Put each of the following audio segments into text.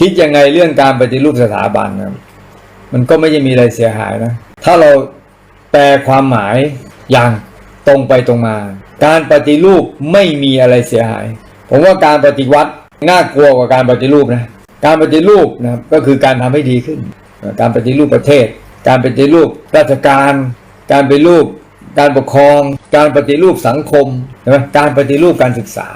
คิดยังไงเรื่องการปฏิรูปสถาบันนะมันก็ไม่ได้มีอะไรเสียหายนะ ถ้าเราแปลความหมายอย่างตรงไปตรงมา การปฏิรูปไม่มีอะไรเสียหาย ผมว่าการปฏิวัติน่ากลัวกว่าการปฏิรูปนะการปฏิรูปนะก็คือการทำให้ดีขึ้น การปฏิรูปประเทศ การปฏิรูปราชการ การปฏิรูปการปกครอง การปฏิรูปสังคมใช่ไหมการปฏิรูปการศึกษา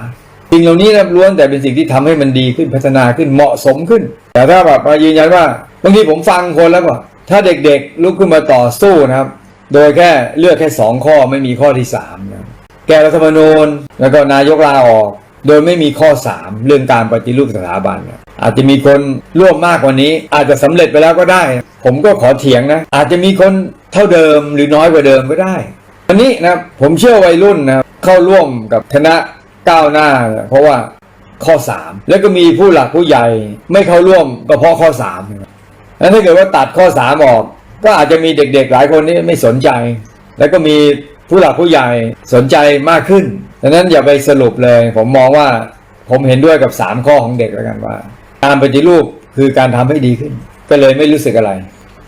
สิ่งเหล่านี้นะล้วนแต่เป็นสิ่งที่ทำให้มันดีขึ้นพัฒนาขึ้นเหมาะสมขึ้น แต่ถ้าแบบมายืนยันว่าบางทีผมฟังคนแล้วก็ถ้าเด็กๆลุกขึ้นมาต่อสู้นะครับ โดยแค่เลือกแค่สองข้อไม่มีข้อที่สามนะแก้รัฐธรรมนูญแล้วก็นายกลาออก โดยไม่มีข้อสามเรื่องการปฏิรูปสถาบัน อาจจะมีคนร่วมมากกว่านี้ อาจจะสำเร็จไปแล้วก็ได้ ผมก็ขอเถียงนะ อาจจะมีคนเท่าเดิมหรือน้อยกว่าเดิมก็ได้วันนี้นะผมเชื่อวัยรุ่นนะเข้าร่วมกับคณะ ก้าวหน้า เพราะว่าข้อ 3 แล้วก็มีผู้หลักผู้ใหญ่ไม่เข้าร่วมก็เพราะข้อ3นะครับแล้วถ้าเกิดว่าตัดข้อ 3 ออก ก็อาจจะมีเด็กๆหลายคนที่ไม่สนใจ แล้วก็มีผู้หลักผู้ใหญ่สนใจมากขึ้นดังนั้นอย่าไปสรุปเลย ผมมองว่าผมเห็นด้วยกับ 3 ข้อของเด็กแล้วกันว่า การปฏิรูปคือการทำให้ดีขึ้น ก็เลยไม่รู้สึกอะไร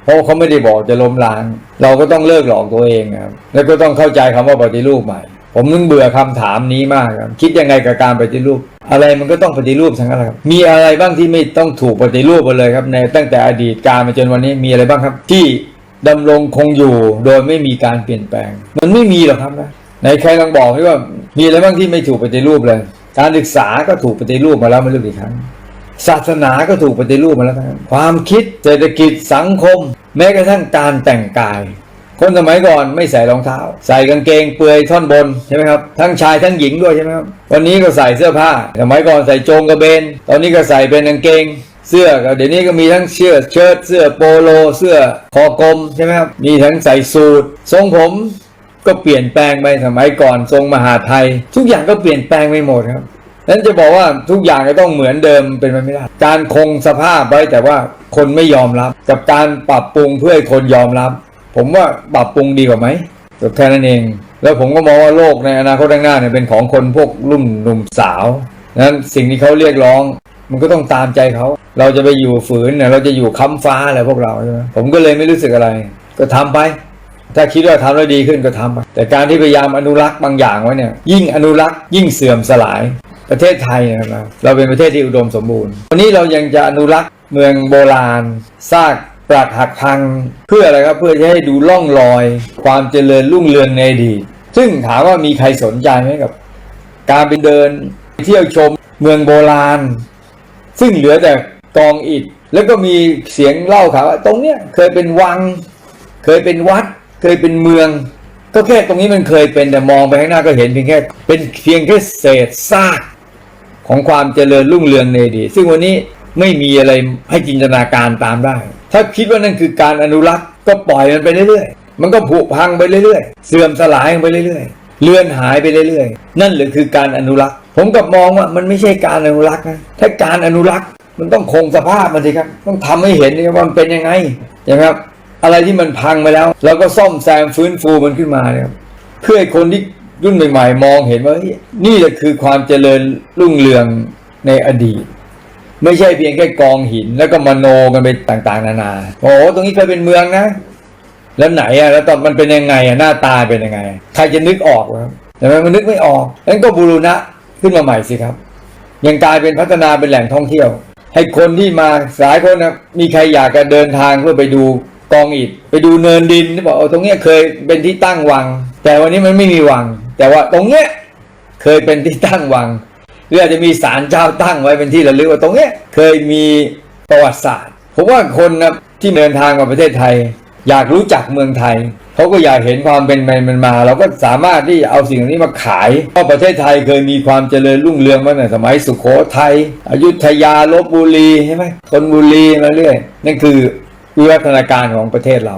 เพราะเขาไม่ได้บอกจะล้มล้าง เราก็ต้องเลิกหลอกตัวเองนะครับแล้วก็ต้องเข้าใจคำว่าปฏิรูปใหม่ ผมนึกเบื่อคำถามนี้มากครับคิดยังไงกับการปฏิรูป อะไรมันก็ต้องปฏิรูปทั้งนั้นครับมีอะไรบ้างที่ไม่ต้องถูกปฏิรูปไปเลยครับ ในตั้งแต่อดีตการมาจนวันนี้มีอะไรบ้างครับ ที่ดำรงคงอยู่โดยไม่มีการเปลี่ยนแปลง มันไม่มีหรอกครับนะไหนใครลองบอกให้ว่ามีอะไรบ้างที่ไม่ถูกปฏิรูปเลย การศึกษาก็ถูกปฏิรูปมาแล้วไม่รู้กี่ครั้งศาสนาก็ถูกปฏิรูปมาแล้วทั้งนั้นความคิดเศรษฐกิจสังคม แม้กระทั่งการแต่งกาย คนสมัยก่อนไม่ใส่รองเท้า ใส่กางเกงเปลือยท่อนบนใช่ไหมครับทั้งชายทั้งหญิงด้วยใช่ไหมครับวันนี้ก็ใส่เสื้อผ้า สมัยก่อนใส่โจงกระเบน ตอนนี้ก็ใส่เป็นกางเกงเสื้อก็เดี๋ยวนี้ก็มีทั้งเสื้อเชิ้ตเสื้อโปโล เสื้อคอกลมใช่ไหมครับมีทั้งใส่สูททรงผมก็เปลี่ยนแปลงไปสมัยก่อนทรงมหาไทย ทุกอย่างก็เปลี่ยนแปลงไปหมดครับนั้นจะบอกว่าทุกอย่างจะต้องเหมือนเดิมเป็นไปไม่ได้การคงสภาพไว้แต่ว่าคนไม่ยอมรับ กับการปรับปรุงเพื่อให้คนยอมรับ ผมว่าปรับปรุงดีกว่าไหมแค่นั้นเอง แล้วผมก็มองว่าโลกในอนาคตข้างหน้าเนี่ยเป็นของคนพวกรุ่นหนุ่มสาวนั้นสิ่งที่เขาเรียกร้อง มันก็ต้องตามใจเขา เราจะไปอยู่ฝืนเนี่ยเราจะอยู่ค้ำฟ้าอะไรพวกเราใช่ไหมผมก็เลยไม่รู้สึกอะไร ก็ทำไป ถ้าคิดว่าทำแล้วดีขึ้นก็ทำไปแต่การที่พยายามอนุรักษ์บางอย่างไว้เนี่ย ยิ่งอนุรักษ์ยิ่งเสื่อมสลายประเทศไทยนะครับเราเป็นประเทศที่อุดมสมบูรณ์ วันนี้เรายังจะอนุรักษ์เมืองโบราณซาก ปรักหักพัง เพื่ออะไรครับเพื่อจะให้ดูล่องรอย ความเจริญรุ่งเรืองในอดีตซึ่งถามว่ามีใครสนใจไหมกับ การไปเดินไปเที่ยวชมเมืองโบราณ ซึ่งเหลือแต่กองอิฐแล้วก็มีเสียงเล่าข่าวว่าตรงเนี้ยเคยเป็นวัง เคยเป็นวัด เคยเป็นเมือง ก็แค่ตรงนี้มันเคยเป็นแต่มองไปข้างหน้าก็เห็นเพียงแค่เป็นเพียงแค่เศษซากของความเจริญรุ่งเรืองในอดีตซึ่งวันนี้ ไม่มีอะไรให้จินตนาการตามได้ ถ้าคิดว่านั่นคือการอนุรักษ์ก็ปล่อยมันไปเรื่อยๆ มันก็ผุพังไปเรื่อยๆ เสื่อมสลายไปเรื่อยๆ เลือนหายไปเรื่อยๆ นั่นหรือคือการอนุรักษ์ ผมกับมองว่ามันไม่ใช่การอนุรักษ์นะ ถ้าการอนุรักษ์มันต้องคงสภาพมันสิครับ ต้องทำให้เห็นว่ามันเป็นยังไงใช่ไหมครับ อะไรที่มันพังไปแล้วเราก็ซ่อมแซมฟื้นฟูมันขึ้นมาเนี่ยครับเพื่อให้คนที่รุ่นใหม่ๆ มองเห็นว่าเฮ้ยนี่แหละคือความเจริญรุ่งเรืองในอดีต ไม่ใช่เพียงแค่กองหินแล้วก็มโนกันไปต่างๆ นานา โอ้โหตรงนี้เคยเป็นเมืองนะ แล้วไหนอะแล้วตอนมันเป็นยังไงอะหน้าตาเป็นยังไง ใครจะนึกออกครับแต่มันนึกไม่ออกนั้นก็บูรณะขึ้นมาใหม่สิครับ ยังกลายเป็นพัฒนาเป็นแหล่งท่องเที่ยว ให้คนที่มาสายคนนะมีใครอยากจะเดินทางเพื่อไปดูกองอิฐไปดูเนินดินที่บอกตรงเนี้ยเคยเป็นที่ตั้งวัง แต่วันนี้มันไม่มีวัง แต่ว่าตรงเนี้ยเคยเป็นที่ตั้งวัง หรืออาจจะมีศาลเจ้าตั้งไว้เป็นที่ระลึกว่าตรงเนี้ยเคยมีประวัติศาสตร์ผมว่าคนนะที่เดินทางมาประเทศไทย อยากรู้จักเมืองไทยเขาก็อยากเห็นความเป็นไปมันมา เราก็สามารถที่จะเอาสิ่งนี้มาขายว่าะประเทศไทยเคยมีความเจริญรุ่งเรืองมาตั้งแต่สมัยสุโขทัยอยุธยาลบบุรีใช่ไหมธนบุรีมาเรื่อยนั่นคือวิวัฒนาการของประเทศเรา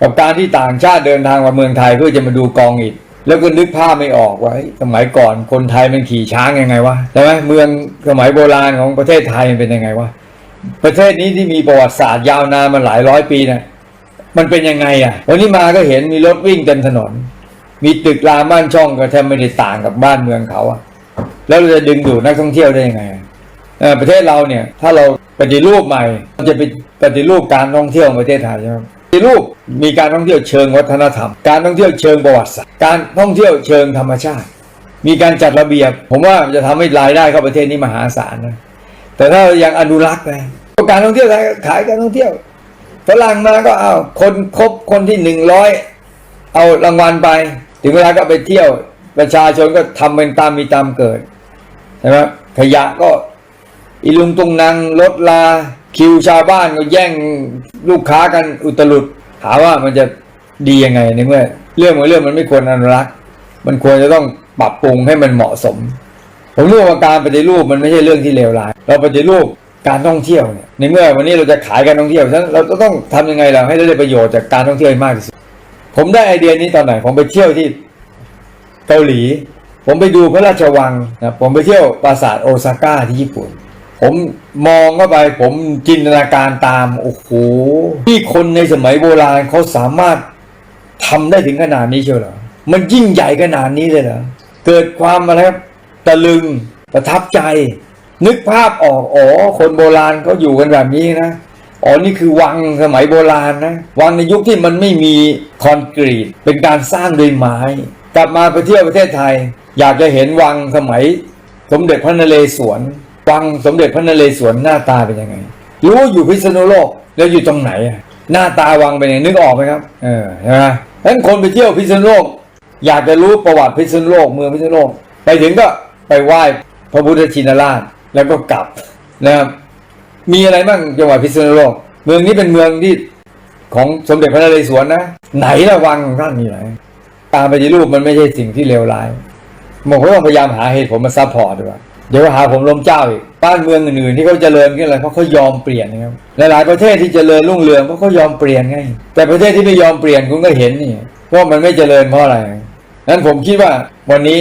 กับการที่ต่างชาติเดินทางมาเมืองไทยเพื่อจะมาดูกองอิฐ แล้วก็นึกภาพไม่ออกว่าสมัยก่อนคนไทยมันขี่ช้างยังไงวะใช่ไหมเมืองสมัยโบราณของประเทศไทยมันเป็นยังไงวะประเทศนี้ที่มีประวัติศาสตร์ยาวนานมาหลายร้อยปีนะมันเป็นยังไงอะวันนี้มาก็เห็นมีรถวิ่งเต็มถนน มีตึกรามบ้านช่องก็แทบไม่ได้ต่างกับบ้านเมืองเขาอะแล้วเราจะดึงดูดนักท่องเที่ยวได้ยังไงประเทศเราเนี่ย ถ้าเราปฏิรูปใหม่เราจะไปปฏิรูปการท่องเที่ยวของประเทศไทยใช่ไหม ปฏิรูปมีการท่องเที่ยวเชิงวัฒนธรรม การท่องเที่ยวเชิงประวัติศาสตร์ การท่องเที่ยวเชิงธรรมชาติ มีการจัดระเบียบ ผมว่าจะทำให้รายได้เข้าประเทศนี้มหาศาลนะ แต่ถ้าเรายังอนุรักษ์นะการท่องเที่ยวขายการท่องเที่ยวฝรั่งมาก็เอาคนครบคนที่หนึ่งร้อยเอารางวัลไป ถึงเวลาก็ไปเที่ยว ประชาชนก็ทำเป็นตามมีตามเกิดใช่ไหมขยะก็อีลุงตุงนางรถลา คิวชาวบ้านก็แย่งลูกค้ากันอุตลุดถามว่ามันจะดียังไงในเมื่อเรื่องของเรื่องมันไม่ควรอนุรักษ์ มันควรจะต้องปรับปรุงให้มันเหมาะสม ผมรู้ว่าการปฏิรูปมันไม่ใช่เรื่องที่เลวร้าย เราปฏิรูปการท่องเที่ยวเนี่ยในเมื่อวันนี้เราจะขายการท่องเที่ยวฉะนั้นเราต้องทำยังไงเราให้ได้ประโยชน์จากการท่องเที่ยวมากที่สุดผมได้ไอเดียนี้ตอนไหนผมไปเที่ยวที่เกาหลี ผมไปดูพระราชวังนะผมไปเที่ยวปราสาทโอซาก้าที่ญี่ปุ่น ผมมองเข้าไปผมจินตนาการตามโอ้โหที่คนในสมัยโบราณเขาสามารถทำได้ถึงขนาดนี้เชียวเหรอมันยิ่งใหญ่ขนาดนี้เลยเหรอเกิดความอะไรครับตะลึงประทับใจ นึกภาพออกอ๋อคนโบราณเขาอยู่กันแบบนี้นะอ๋อนี่คือวังสมัยโบราณนะวังในยุคที่มันไม่มีคอนกรีต เป็นการสร้างด้วยไม้ กลับมาไปเที่ยวประเทศไทย อยากจะเห็นวังสมัย สมเด็จพระนเรศวร วังสมเด็จพระนเรศวรหน้าตาเป็นยังไง รู้อยู่พิษณุโลกแล้วอยู่ตรงไหน หน้าตาวังเป็นยังไงนึกออกไหมครับ เออใช่ไหมฉะนั้นคนไปเที่ยวพิษณุโลก อยากจะรู้ประวัติพิษณุโลกเมืองพิษณุโลก ไปถึงก็ไปไหว้พระพุทธชินราชแล้วก็กลับนะครับ มีอะไรบ้างจังหวัดพิษณุโลก เมืองนี้เป็นเมืองที่ของสมเด็จพระนเรศวรนะ ไหนละวังท่านมีไหนการปฏิรูปมันไม่ใช่สิ่งที่เลวร้ายผมก็ต้องพยายามหาเหตุผลมาซัพพอร์ตด้วย เดี๋ยวหาผมลมเจ้าอีกบ้านเมืองอื่นๆที่เขาเจริญขึ้นอะไรเพราะเขายอมเปลี่ยนนะครับหลายๆประเทศที่เจริญรุ่งเรืองเพราะเขายอมเปลี่ยนไงแต่ประเทศที่ไม่ยอมเปลี่ยนคุณก็เห็นนี่ว่ามันไม่เจริญเพราะอะไรนั้นผมคิดว่าวันนี้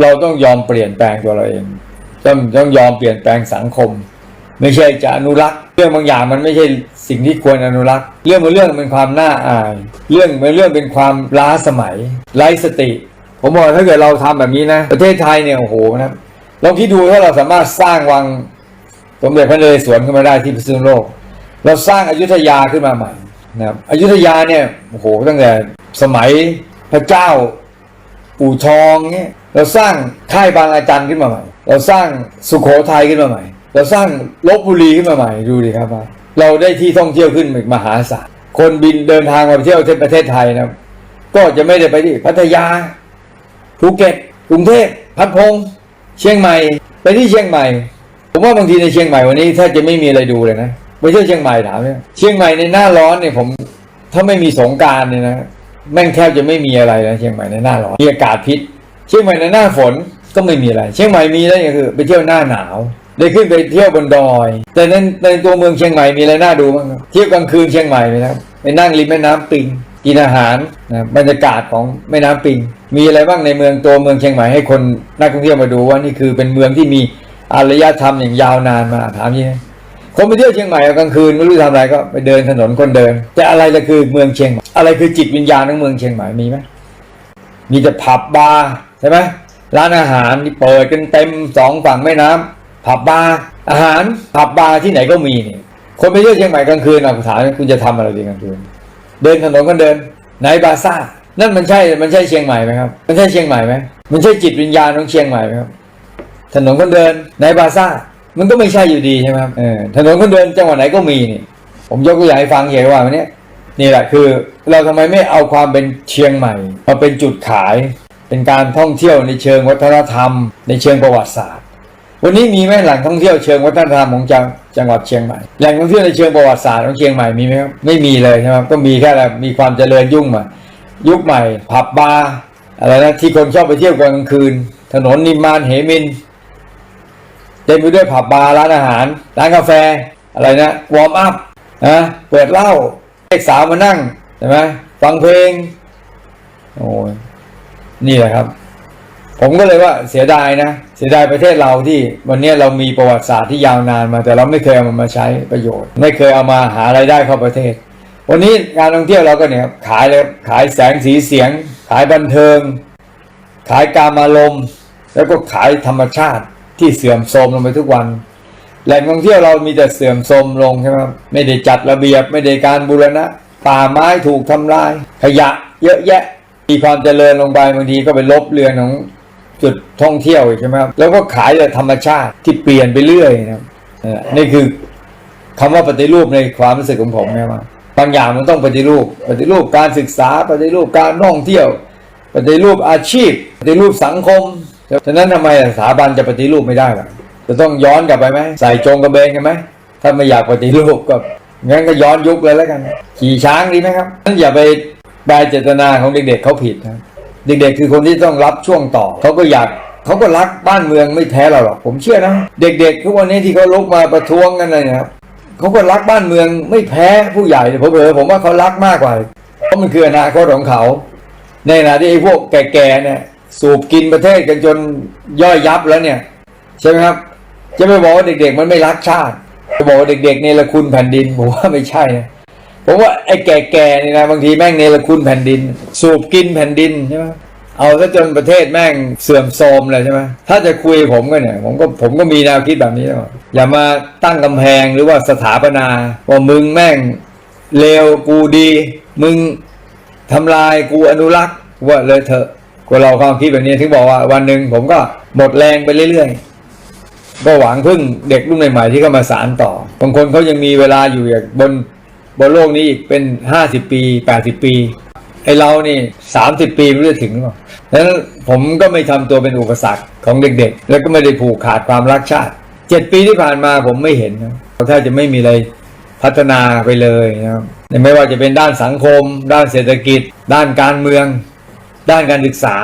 เราต้องยอมเปลี่ยนแปลงตัวเราเองต้องต้องยอมเปลี่ยนแปลงสังคม ไม่ใช่จะอนุรักษ์ เรื่องบางอย่างมันไม่ใช่สิ่งที่ควรอนุรักษ์ เรื่องบางเรื่องเป็นความน่าอาย เรื่องบางเรื่องเป็นความล้าสมัยไร้สติ ผมบอกถ้าเกิดเราทำแบบนี้นะ ประเทศไทยเนี่ยโอ้โหนะ ลองคิดดูถ้าเราสามารถสร้างวังสมเด็จพระนเรศวรขึ้นมาได้ที่พิษณุโลก เราสร้างอายุธยาขึ้นมาใหม่นะครับอยุธยาเนี่ยโอ้โหตั้งแต่สมัยพระเจ้าปู่ทองเนี่ยเราสร้างค่ายบางอาจารย์ขึ้นมาใหม่ เราสร้างสุโขทัยขึ้นมาใหม่ เราสร้างลบบุรีขึ้นมาใหม่ดูดิครับว่าเราได้ที่ท่องเที่ยวขึ้นอีกมหาศาลคนบินเดินทางมาเที่ยวที่ประเทศไทยนะก็จะไม่ได้ไปที่พัทยาภูเก็ตกรุงเทพพัทพง เชียงใหม่ไปที่เชียงใหม่ ผมว่าบางทีในเชียงใหม่วันนี้ถ้าจะไม่มีอะไรดูเลยนะไปเที่ยวเชียงใหม่ถามเนี่ยเชียงใหม่ในหน้าร้อนเนี่ยผม ถ้าไม่มีสงการเนี่ยนะแม่งแทบจะไม่มีอะไรนะเชียงใหม่ในหน้าร้อนมีอากาศพิษ เชียงใหม่ในหน้าฝนก็ไม่มีอะไร เชียงใหม่มีได้ก็คือ ไปเที่ยวหน้าหนาวได้ขึ้นไปเที่ยวบนดอย แต่ในในตัวเมืองเชียงใหม่มีอะไรน่าดูบ้างเที่ยวกลางคืนเชียงใหม่นะครับไปนั่งริมแม่น้ำปิง กินอาหารนะบรรยากาศของแม่น้ำปิง มีอะไรบ้างในเมืองตัวเมืองเชียงใหม่ให้คนนักท่องเที่ยวมาดูว่านี่คือเป็นเมืองที่มีอารยธรรมอย่างยาวนานมาถามยี่คนไปเที่ยวเชียงใหม่กลางคืนไม่รู้ทำอะไรก็ไปเดินถนนคนเดิน แต่อะไรละคือเมืองเชียงใหม่อะไรคือจิตวิญญาณของเมืองเชียงใหม่มีไหมมีแต่ผับบาร์ใช่ไหมร้านอาหารที่เปิดกันเต็มสองฝั่งแม่น้ำผับบาร์อาหารผับบาร์ที่ไหนก็มีนี่คนไปเที่ยวเชียงใหม่กลางคืนเอาถามคุณจะทำอะไรดีกลางคืน เดินถนนคนเดินไหนบาซ่า นั่นมันใช่ มันใช่เชียงใหม่ไหมครับ มันใช่เชียงใหม่ไหมมันใช่จิตวิญญาณของเชียงใหม่ไหมครับ ถนนคนเดินไหนบาซ่า มันก็ไม่ใช่อยู่ดีใช่ไหมครับเออถนนคนเดินจังหวัดไหนก็มีนี่ ผมยกตัวอย่างให้ฟังเฉยว่าวันนี้นี่แหละคือเราทำไมไม่เอาความเป็นเชียงใหม่มาเป็นจุดขาย เป็นการท่องเที่ยวในเชิงวัฒนธรรม ในเชิงประวัติศาสตร์ วันนี้มีไหมแหล่งท่องเที่ยวเชิงวัฒนธรรมของจังจังหวัดเชียงใหม่แหล่งท่องเที่ยวในเชิงประวัติศาสตร์ของเชียงใหม่มีไหมครับไม่มีเลยใช่ไหมครับก็มีแค่แบบมีความเจริญยุ่งมายุคใหม่ ผับบาร์อะไรนะที่คนชอบไปเที่ยวกลางคืน ถนนนิมมานเหมินเต็มไปด้วยผับบาร์ร้านอาหาร ร้านกาแฟอะไรนะวอร์มอัพนะเปิดเหล้าเด็กสาวมานั่งใช่ไหมฟังเพลงโอ้ยนี่แหละครับ ผมก็เลยว่าเสียดายนะ เสียดายประเทศเราที่วันนี้เรามีประวัติศาสตร์ที่ยาวนานมา แต่เราไม่เคยเอามันมาใช้ประโยชน์ ไม่เคยเอามาหารายได้เข้าประเทศ วันนี้การท่องเที่ยวเราก็เนี่ยขายเลยขายแสงสีเสียง ขายบันเทิง ขายการอารมณ์แล้วก็ขายธรรมชาติที่เสื่อมโทรมลงไปทุกวัน แหล่งท่องเที่ยวเรามีแต่เสื่อมโทรมลงใช่ไหมไม่ได้จัดระเบียบไม่ได้การบูรณะป่าไม้ถูกทำลาย ขยะเยอะแยะมีความเจริญลงไปบางทีก็ไปลบเรือนของ จุดท่องเที่ยวใช่ไหมครับแล้วก็ขายแต่ธรรมชาติที่เปลี่ยนไปเรื่อยนะครับนี่คือคำว่าปฏิรูปในความรู้สึกของผมนะว่าบางอย่างมันต้องปฏิรูป ปฏิรูปการศึกษาปฏิรูปการท่องเที่ยว ปฏิรูปอาชีพ ปฏิรูปสังคมฉะนั้นทำไมสถาบันจะปฏิรูปไม่ได้ล่ะจะต้องย้อนกลับไปไหมใส่จงกระเบนกันไหมถ้าไม่อยากปฏิรูปก็งั้นก็ย้อนยุคเลยแล้วกัน ขี่ช้างดีไหมครับนั้นอย่าไปแปลเจตนาของเด็กๆเขาผิดนะ เด็กๆ คือคนที่ต้องรับช่วงต่อเขาก็อยากเขาก็รักบ้านเมืองไม่แพ้เราหรอกผมเชื่อนะ เด็กๆทุกวันนี้ที่เขาลุกมาประท้วงกันเลยนะครับเขาก็รักบ้านเมืองไม่แพ้ผู้ใหญ่ผมเผลอผมว่าเขารักมากกว่าเพราะมันคืออนาคตของเขา ในขณะที่ไอ้พวกแก่ๆเนี่ยสูบกินประเทศกันจนย่อยยับแล้วเนี่ยใช่ไหมครับ จะไปบอกว่าเด็กๆ มันไม่รักชาติจะบอกว่าเด็กๆเนรคุณแผ่นดินผมว่าไม่ใช่นะ ผมว่าไอ้แก่ๆนี่นะบางทีแม่งเนรคุณแผ่นดิน สูบกินแผ่นดินใช่ไหมเอาซะจนประเทศแม่งเสื่อมโทรมเลยใช่ไหมถ้าจะคุยผมก็เนี่ย ผมก็ผมก็มีแนวคิดแบบนี้แล้วอย่ามาตั้งกำแพงหรือว่าสถาปนาว่ามึงแม่งเลวกูดี มึงทำลายกูอนุรักษ์ว่าเลยเถอะกูเราความคิดแบบนี้ถึงบอกว่าวันหนึ่งผมก็หมดแรงไปเรื่อยๆก็หวังพึ่งเด็กรุ่นใหม่ๆที่เข้ามาสารต่อบางคนเขายังมีเวลาอยู่อย่างบน บนโลกนี้อีกเป็นห้าสิบปีแปดสิบปีไอเรานี่สามสิบปีไม่รู้จะถึงหรือเปล่าดังนั้นผมก็ไม่ทำตัวเป็นอุปสรรคของเด็กๆ แล้วก็ไม่ได้ผูกขาดความรักชาติเจ็ดปีที่ผ่านมาผมไม่เห็นนะถ้าจะไม่มีอะไรพัฒนาไปเลยนะครับไม่ว่าจะเป็นด้านสังคม ด้านเศรษฐกิจ ด้านการเมือง ด้านการศึกษา